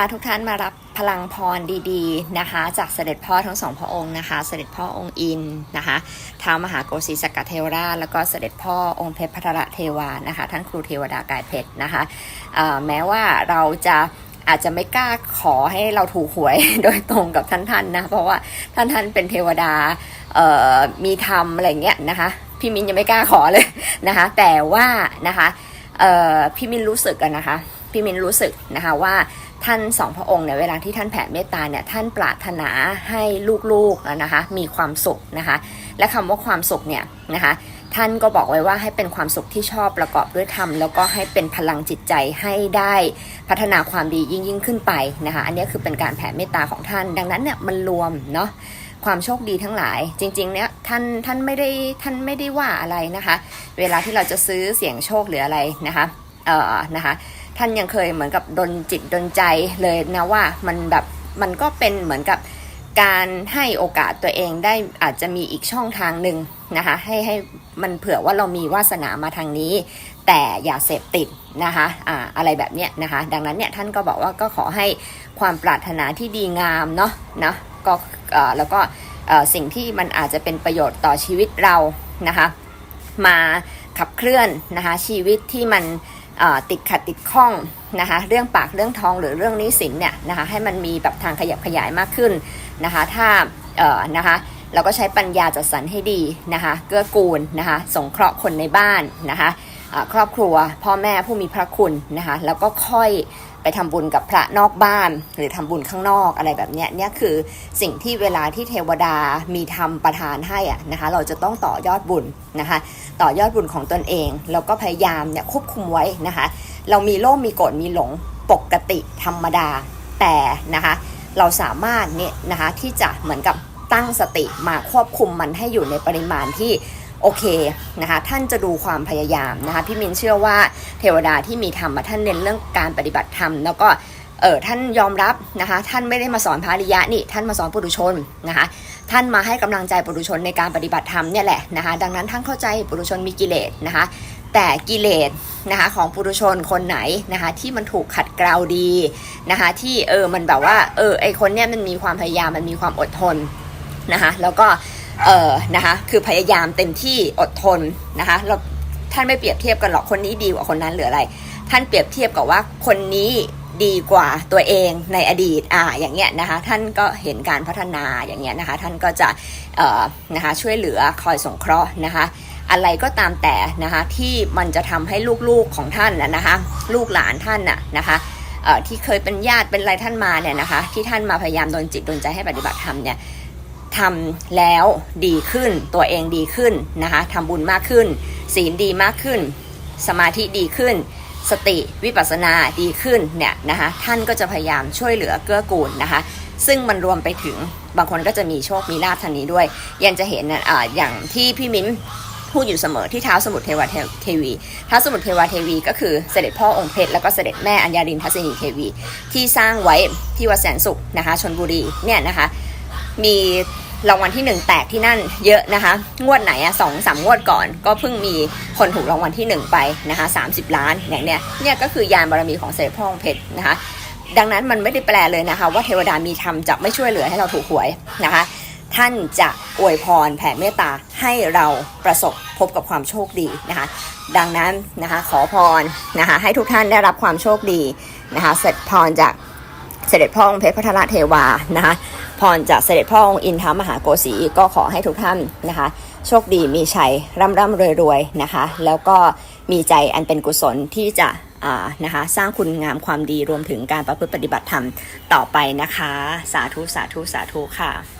าทุกท่านมารับพลังพรดีๆนะคะ จากเสด็จพ่อทั้งสองพระองค์นะคะ เสด็จพ่อองค์อินนะคะท้าวมหาโกสีสกกัดเทวราชแล้วก็เสด็จพ่อองค์เพชรพัทรเทวานะคะ ท่านครูเทวดากายเพชรนะคะแม้ว่าเราจะอาจจะไม่กล้าขอให้เราถูกหวยโดยตรงกับท่านท่านนะ เพราะว่าท่านท่านเป็นเทวดามีธรรมอะไรเงี้ยนะคะ พี่มินยังไม่กล้าขอเลยนะคะ แต่ว่านะคะพี่มินรู้สึกนนะคะ พี่มินรู้สึกนะคะว่า ท่านสองพระองค์เนี่ยเวลาที่ท่านแผ่เมตตาเนี่ยท่านปรารถนาให้ลูกๆนะคะมีความสุขนะคะ และคำว่าความสุขเนี่ยนะคะท่านก็บอกไว้ว่าให้เป็นความสุขที่ชอบประกอบด้วยธรรมแล้วก็ให้เป็นพลังจิตใจให้ได้พัฒนาความดียิ่งยิ่งขึ้นไปนะคะอันนี้คือเป็นการแผ่เมตตาของท่าน ดังนั้นเนี่ยมันรวมเนาะความโชคดีทั้งหลาย จริงๆเนี่ยท่านท่านไม่ได้ท่านไม่ได้ว่าอะไรนะคะ เวลาที่เราจะซื้อเสียงโชคหรืออะไรนะคะเอ่อนะคะ ท่านยังเคยเหมือนกับดนจิตดนใจเลยนะว่ามันแบบมันก็เป็นเหมือนกับการให้โอกาสตัวเองได้อาจจะมีอีกช่องทางหนึ่งนะคะให้ให้มันเผื่อว่าเรามีวาสนามาทางนี้ แต่อย่าเสพติดนะคะอ่าอะไรแบบเนี้ยนะคะ ดังนั้นเนี่ยท่านก็บอกว่าก็ขอให้ความปรารถนาที่ดีงามเนาะนะก็เออแล้วก็สิ่งที่มันอาจจะเป็นประโยชน์ต่อชีวิตเรานะคะ มาขับเคลื่อนนะคะชีวิตที่มัน ติดขัดติดข้องนะคะเรื่องปากเรื่องท้องหรือเรื่องนี้สินเนี่ยนะคะให้มันมีแบบทางขยับขยายมากขึ้นนะคะถ้านะคะเราก็ใช้ปัญญาจัดสรรให้ดีนะคะเกื้อกูลนะคะสงเคราะห์คนในบ้านนะคะครอบครัวพ่อแม่ผู้มีพระคุณนะคะแล้วก็ค่อย ไปทำบุญกับพระนอกบ้าน หรือทำบุญข้างนอกอะไรแบบนี้เนี่ยคือสิ่งที่เวลาที่เทวดามีธรรมประทานให้อะนะคะเราจะต้องต่อยอดบุญนะคะต่อยอดบุญของตนเองแล้วก็พยายามเนี่ยควบคุมไว้นะคะเรามีโลภมีโกรธมีหลงปกติธรรมดาแต่นะคะเราสามารถเนี่ยนะคะที่จะเหมือนกับตั้งสติมาควบคุมมันให้อยู่ในปริมาณที่ โอเคนะคะท่านจะดูความพยายามนะคะพี่มินเชื่อว่าเทวดาที่มีธรรมท่านเน้นเรื่องการปฏิบัติธรรม แล้วก็เออท่านยอมรับนะคะท่านไม่ได้มาสอนพระริยะนี่ท่านมาสอนปุถุชนนะคะท่านมาให้กำลังใจปุถุชนในการปฏิบัติธรรมเนี่ยแหละนะคะดังนั้นท่านเข้าใจปุถุชนมีกิเลสนะคะแต่กิเลสนะคะของปุถุชนคนไหนนะคะที่มันถูกขัดเกลาดีนะคะที่เออมันแบบว่าเออไอคนเนี่ยมันมีความพยายามมันมีความอดทนนะคะแล้วก็ เออนะคะคือพยายามเต็มที่อดทนนะคะเราท่านไม่เปรียบเทียบกันหรอกคนนี้ดีกว่าคนนั้นหรืออะไร ท่านเปรียบเทียบกับว่าคนนี้ดีกว่าตัวเองในอดีตอ่าอย่างเงี้ยนะคะท่านก็เห็นการพัฒนาอย่างเงี้ยนะคะท่านก็จะเอ่อนะคะช่วยเหลือคอยสงเคราะห์นะคะอะไรก็ตามแต่นะคะที่มันจะทำให้ลูกๆของท่านนะนะคะลูกหลานท่านน่ะนะคะที่เคยเป็นญาติเป็นอะไรท่านมาเนี่ยนะคะที่ท่านมาพยายามโดนจิตโดนใจให้ปฏิบัติธรรมเนี่ย ทำแล้วดีขึ้น ตัวเองดีขึ้นนะคะทำบุญมากขึ้น ศีลดีมากขึ้น สมาธิดีขึ้น สติวิปัสสนาดีขึ้นเนี่ยนะคะท่านก็จะพยายามช่วยเหลือเกื้อกูลนะคะซึ่งมันรวมไปถึงบางคนก็จะมีโชคมีลาภทางนี้ด้วย ยังจะเห็นนะอ่าอย่างที่พี่มิ้นพูดอยู่เสมอที่เท้าสมุทรเทวเทวีเท้าสมุทรเทวเทวี ก็คือเสด็จพ่อองค์เพชรแล้วก็เสด็จแม่อัญญารินทัศนีเทวี ที่สร้างไว้ที่วัดแสนสุขนะคะชนบุรีเนี่ยนะคะมี รางวัลที่หนึ่งแตกที่นั่นเยอะนะคะ งวดไหนอะสองสามงวดก่อน ก็เพิ่งมีคนถูกรางวัลที่หนึ่งไปนะคะสามสิบล้านอย่างเนี้ยเนี่ยก็คือยานบารมีของเสด็จพ่อองเพชรนะคะ ดังนั้นมันไม่ได้แปลเลยนะคะ ว่าเทวดามีธรรมจะไม่ช่วยเหลือให้เราถูกหวยนะคะ ท่านจะอวยพรแผ่เมตตาให้เราประสบพบกับความโชคดีนะคะ ดังนั้นนะคะขอพรนะคะ ให้ทุกท่านได้รับความโชคดีนะคะเสร็จพรจากเสด็จพ่อองค์เพชรพัทรเทวานะคะ พรจากเสด็จพ่อองค์อินทามหาโกสีก็ขอให้ทุกท่านนะคะ โชคดีมีชัยร่ำร่ำรวยรวยนะคะ แล้วก็มีใจอันเป็นกุศลที่จะนะคะสร้างคุณงามความดีรวมถึงการประพฤติปฏิบัติธรรมต่อไปนะคะ สาธุสาธุสาธุค่ะ